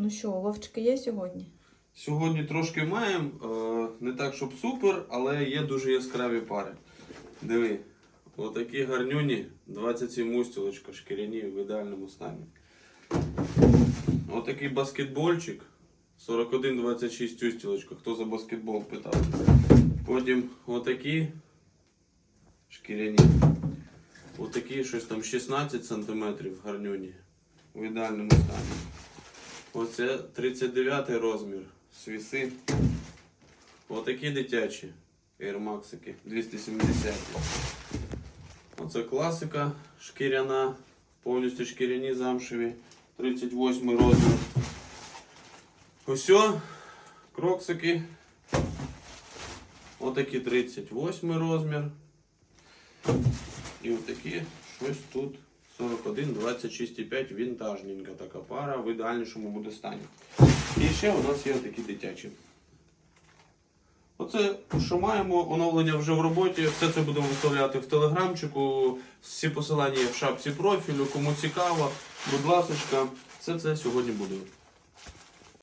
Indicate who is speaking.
Speaker 1: Ну що, ловчики є сьогодні?
Speaker 2: Сьогодні трошки маємо, е, не так, щоб супер, але є дуже яскраві пари. Диви, отакі гарнюні, 27 устілочка, шкіряні в ідеальному стані. Отакий баскетбольчик, 41-26 устілочка, хто за баскетбол питав. Потім отакі шкіряні. Отакі щось там 16 см гарнюні в ідеальному стані. Оце 39 розмір. Свіси. Отакі дитячі. Air Maxики 270. Оце класика шкіряна. Повністю шкіряні замшеві. 38 розмір. Ось кроксики. Отакі 38 розмір. І отакі щось тут 41, 26,5 вінтажненька така пара в ідеальнішому буде стані. І ще у нас є такі дитячі. Оце, що маємо, оновлення вже в роботі. Все це будемо виставляти в телеграмчику. Всі посилання є в шапці профілю. Кому цікаво, будь ласка, все це сьогодні буде.